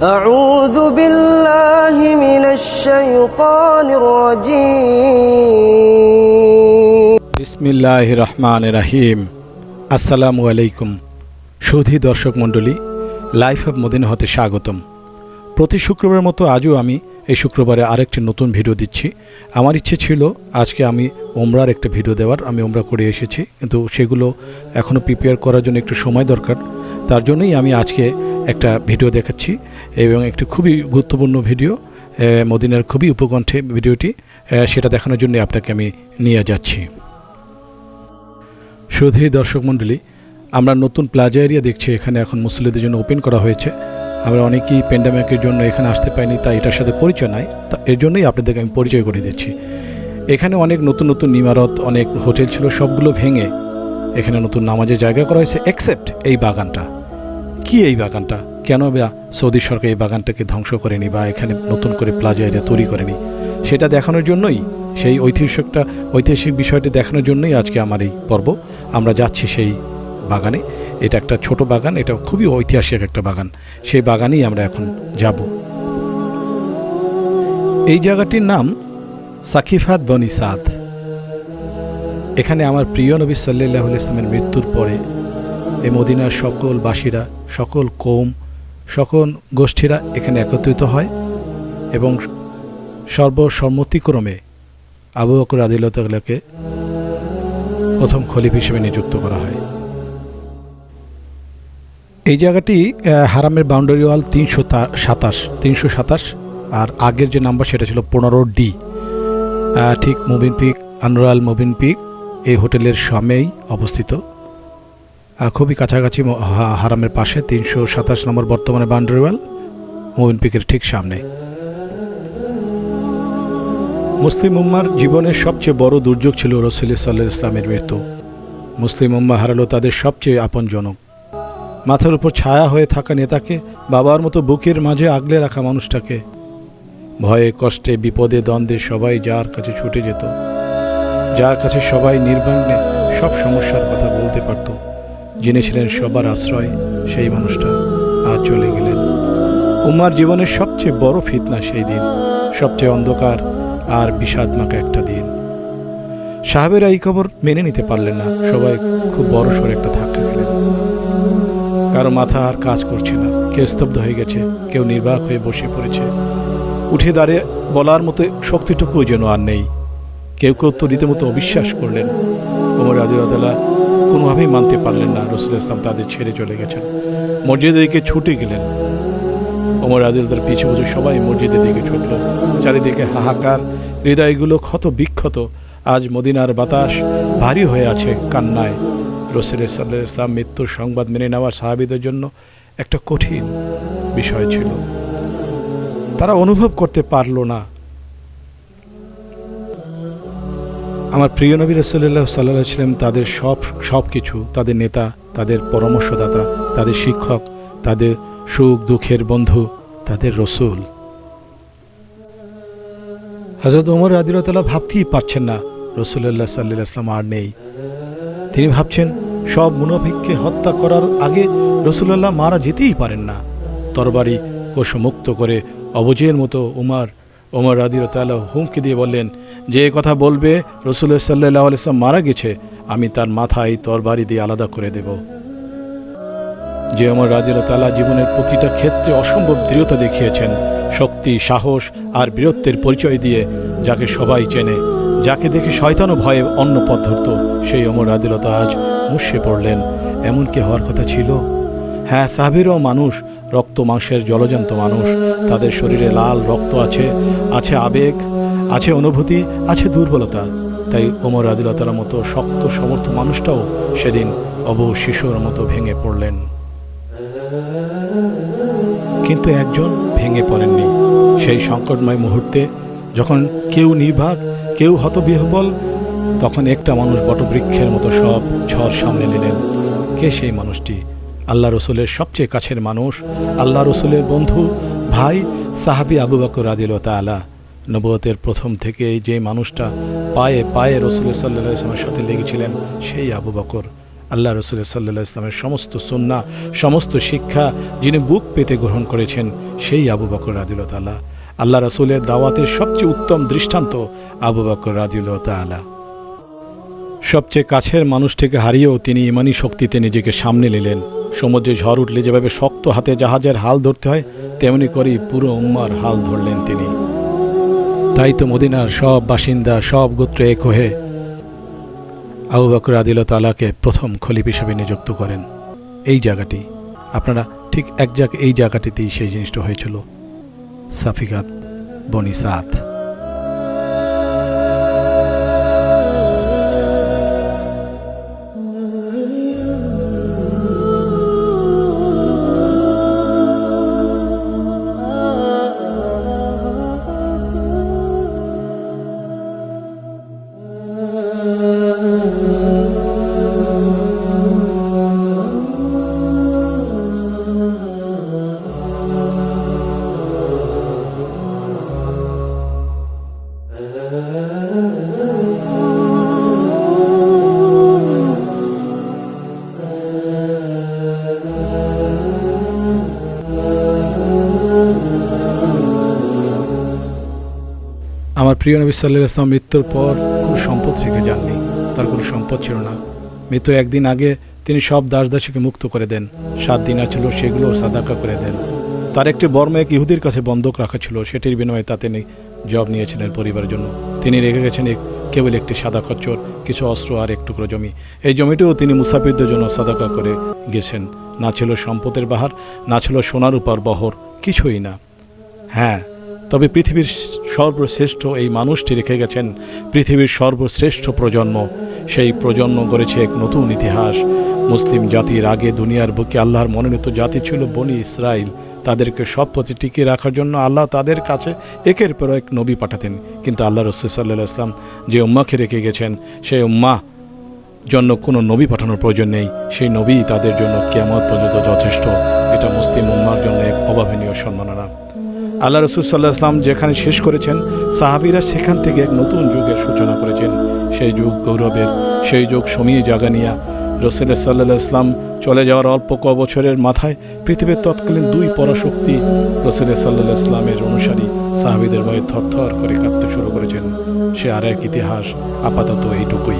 أعوذ بالله من الشيطان الرجيم বিসমিল্লাহ রহমান রাহিম আসসালামু আলাইকুম সুধী দর্শক মণ্ডলী লাইফ অব মদিনা হতে স্বাগতম প্রতি শুক্রবারের মতো আজও আমি এই শুক্রবারে আরেকটি নতুন ভিডিও দিচ্ছি আমার ইচ্ছে ছিল আজকে আমি ওমরার একটা ভিডিও দেওয়ার আমি ওমরা করে এসেছি কিন্তু সেগুলো এখনও প্রিপেয়ার করার জন্য একটু সময় দরকার তার জন্যই আমি আজকে একটা ভিডিও দেখাচ্ছি এবং একটি খুবই গুরুত্বপূর্ণ ভিডিও মদিনার খুবই উপকণ্ঠে ভিডিওটি সেটা দেখানোর জন্য আপনাকে আমি নিয়ে যাচ্ছি। সুধী দর্শক মণ্ডলী, আমরা নতুন প্লাজা এরিয়া দেখছি, এখানে এখন মুসলিদের জন্য ওপেন করা হয়েছে। আমরা অনেকেই প্যান্ডামিকের জন্য এখানে আসতে পাইনি তাই এটার সাথে পরিচয় নাই, তা এর জন্যই আপনাদেরকে আমি পরিচয় করে দিচ্ছি। এখানে অনেক নতুন নতুন ইমারত, অনেক হোটেল ছিল, সবগুলো ভেঙে এখানে নতুন নামাজের জায়গা করা হয়েছে এক্সেপ্ট এই বাগানটা। কি এই বাগানটা? কেন বা সৌদি সরকার এই বাগানটাকে ধ্বংস করেনি বা এখানে নতুন করে প্লাজা এরিয়া তৈরি করেনি? সেটা দেখানোর জন্যই, সেই ঐতিহাসিকটা, ঐতিহাসিক বিষয়টি দেখানোর জন্যই আজকে আমার এই পর্ব। আমরা যাচ্ছি সেই বাগানে। এটা একটা ছোট বাগান, এটা খুবই ঐতিহাসিক একটা বাগান। সেই বাগানেই আমরা এখন যাব। এই জায়গাটির নাম সাকিফাত বনি সাদ। এখানে আমার প্রিয় নবী সাল্লাহ ইসলামের মৃত্যুর পরে এই মদিনার সকল বাসীরা, সকল কৌম সকল গোষ্ঠীরা এখানে একত্রিত হয় এবং সর্বসম্মতিক্রমে আবু বকর আদিলতাকে প্রথম খলিফ হিসেবে নিযুক্ত করা হয়। এই জায়গাটি হারামের বাউন্ডারি ওয়াল তিনশো সাতাশ তিনশো সাতাশ আর আগের যে নাম্বার সেটা ছিল পনেরো ডি ঠিক মুবিন পিক আনোয়াল মুবিন পিক এই হোটেলের সামনেই অবস্থিত। খুবই কাছাকাছি হারামের পাশে তিনশো সাতাশ নম্বর বর্তমানে বাউন্ডারি ওয়াল পিকের ঠিক সামনে। মুসলিম উম্মার জীবনের সবচেয়ে বড় দুর্যোগ ছিল রসুল সাল্লাহ ইসলামের মৃত্যু। মুসলিম উম্মা হারালো তাদের সবচেয়ে আপনজনক। মাথার উপর ছায়া হয়ে থাকা নেতাকে, বাবার মতো বুকের মাঝে আগলে রাখা মানুষটাকে। ভয়ে, কষ্টে, বিপদে, দ্বন্দ্বে সবাই যার কাছে ছুটে যেত, যার কাছে সবাই নির্বাণে সব সমস্যার কথা বলতে পারত। যিনি ছিলেন সবার আশ্রয়, সেই মানুষটা আর চলে গেলেন। উম্মার জীবনের সবচেয়ে বড় ফিতনা সেই দিন, সবচেয়ে অন্ধকার আর বিষাদমাকা একটা দিন। সাহেবেরা এই খবর মেনে নিতে পারলেন না, সবাই খুব বড় সড় একটা ধাক্কা খেলেন। কারও মাথা আর কাজ করছে না, কেউ স্তব্ধ হয়ে গেছে, কেউ নির্বাক হয়ে বসে পড়েছে। উঠে দাঁড়িয়ে বলার মতো শক্তিটুকুও যেন আর নেই। কেউ কেউ তো রীতিমতো অবিশ্বাস করলেন। ওমর আদিউদ্দাল্লাহ কোনোভাবেই মানতে পারলেন না। রসুল ইসলাম তাদের ছেড়ে চলে গেছেন। মসজিদের দিকে ছুটে গেলেন। ওমর আদিউদ্দার পিছু পিছু সবাই মসজিদের দিকে ছুটল। চারিদিকে হাহাকার, হৃদয়গুলো ক্ষত বিক্ষত। আজ মদিনার বাতাস ভারী হয়ে আছে কান্নায়। রসুল সাল্লাহ ইসলাম মৃত্যুর সংবাদ মেনে নেওয়া সাহাবিদের জন্য একটা কঠিন বিষয় ছিল। তারা অনুভব করতে পারল না আমার প্রিয় নবী রসুল্লাহ সাল্লাহ ছিলেন তাদের সব সব কিছু তাদের নেতা, তাদের পরামর্শদাতা, তাদের শিক্ষক, তাদের সুখ দুঃখের বন্ধু, তাদের রসুল। হজরত উমর আদিরতলা ভাবতেই পারছেন না রসুল্লাহ সাল্লাহ ইসলাম আর নেই। তিনি ভাবছেন, সব মুনাফিককে হত্যা করার আগে রসুল্লাহ মারা যেতেই পারেন না। তরবারি কোষমুক্ত করে অবজের মতো উমার ওমর রাদিউতালা হুমকি দিয়ে বললেন, যে কথা বলবে রসুল্লাহ সাল্লাহ আলিয়াল্লাম মারা গেছে, আমি তার মাথায় তরবারি দিয়ে আলাদা করে দেব। যে আমার রাজিল তালা জীবনের প্রতিটা ক্ষেত্রে অসম্ভব দৃঢ়তা দেখিয়েছেন, শক্তি, সাহস আর বীরত্বের পরিচয় দিয়ে যাকে সবাই চেনে, যাকে দেখে শয়তানও ভয়ে অন্য পথ ধরত, সেই অমর আদিলতা আজ মুর্শে পড়লেন। এমন কি হওয়ার কথা ছিল? হ্যাঁ সাহাবিরও মানুষ রক্ত মাংসের জলজান্ত মানুষ। তাদের শরীরে লাল রক্ত আছে আছে আবেগ, আছে অনুভূতি, আছে দুর্বলতা। তাই ওমর আদিলতার মতো শক্ত, সমর্থ মানুষটাও সেদিন অব শিশুর মতো ভেঙে পড়লেন। কিন্তু একজন ভেঙে পড়েননি। সেই সংকটময় মুহূর্তে যখন কেউ নির্বাক কেউ হতবিহবল, তখন একটা মানুষ বটবৃক্ষের মতো সব ঝড় সামনে নিলেন। কে সেই মানুষটি? আল্লাহ রসুলের সবচেয়ে কাছের মানুষ, আল্লাহ রসুলের বন্ধু, ভাই, সাহাবি আবু বকর আদিল তালা নবতের প্রথম থেকে যে মানুষটা পায়ে পায়ে রসুল সাল্লাহ সাথে লেগেছিলেন, সেই আবু বকর। আল্লাহ রসুল সাল্লাহ ইসলামের সমস্ত সন্না, সমস্ত শিক্ষা যিনি বুক পেতে গ্রহণ করেছেন, সেই আবু বকর রাদিউল্লাহ তালা আল্লাহ রসুলের দাওয়াতের সবচেয়ে উত্তম দৃষ্টান্ত আবু বকর রাদিউল্লাহ তালা সবচেয়ে কাছের মানুষটিকে হারিয়েও তিনি ইমানি শক্তিতে নিজেকে সামনে নিলেন। সমুদ্রে ঝড় উঠলে যেভাবে শক্ত হাতে জাহাজের হাল ধরতে হয়, তেমনি করেই পুরো উম্মার হাল ধরলেন তিনি। তাই তো মদিনার সব বাসিন্দা, সব গোত্র এক হয়ে আবু বকর আদিল তালাকে প্রথম খলিফ হিসেবে নিযুক্ত করেন। এই জায়গাটি, আপনারা ঠিক এক জায়গা, এই জায়গাটিতেই সেই জিনিসটা হয়েছিল। সাফিকাত বনি আমার প্রিয় নবী সাল্লাহ ইসলাম মৃত্যুর পর কোনো সম্পদ রেখে যাননি। তার কোনো সম্পদ ছিল না। মৃত্যুর একদিন আগে তিনি সব দাস দাসীকে মুক্ত করে দেন। সাত দিন ছিল সেগুলো সাদাকা করে দেন। তার একটি বর্ম এক ইহুদির কাছে বন্ধক রাখা ছিল। সেটির বিনিময়ে তাতে তিনি জব নিয়েছিলেন পরিবারের জন্য। তিনি রেখে গেছেন কেবল একটি সাদা খচ্চর, কিছু অস্ত্র আর এক টুকরো জমি। এই জমিটিও তিনি মুসাফিরদের জন্য সাদাকা করে গেছেন। না ছিল সম্পদের বাহার, না ছিল সোনার উপর বহর, কিছুই না। হ্যাঁ তবে পৃথিবীর সর্বশ্রেষ্ঠ এই মানুষটি রেখে গেছেন পৃথিবীর সর্বশ্রেষ্ঠ প্রজন্ম। সেই প্রজন্ম গড়েছে এক নতুন ইতিহাস। মুসলিম জাতির আগে দুনিয়ার বুকে আল্লাহর মনোনীত জাতি ছিল বনি ইসরায়েল তাদেরকে সব পথে টিকিয়ে রাখার জন্য আল্লাহ তাদের কাছে একের পর এক নবী পাঠাতেন। কিন্তু আল্লাহ রসুল সাল্লাহ ইসলাম যে উম্মাকে রেখে গেছেন, সেই উম্মা জন্য কোনো নবী পাঠানোর প্রয়োজন নেই। সেই নবী তাদের জন্য কেমন পর্যন্ত যথেষ্ট। এটা মুসলিম উম্মার জন্য এক অভাবনীয় সম্মাননা। আল্লাহ রসুল সাল্লাহ ইসলাম যেখানে শেষ করেছেন, সাহাবিরা সেখান থেকে এক নতুন যুগের সূচনা করেছেন। সেই যুগ গৌরবের, সেই যুগ সমীয় জাগানিয়া। রসুল সাল্লাহ ইসলাম চলে যাওয়ার অল্প ক বছরের মাথায় পৃথিবীর তৎকালীন দুই পরাশক্তি রসুল সাল্লাহ ইসলামের অনুসারী সাহাবিদের ভয়ে থরথর করে কাঁদতে শুরু করেছেন। সে আর এক ইতিহাস আপাতত এইটুকুই।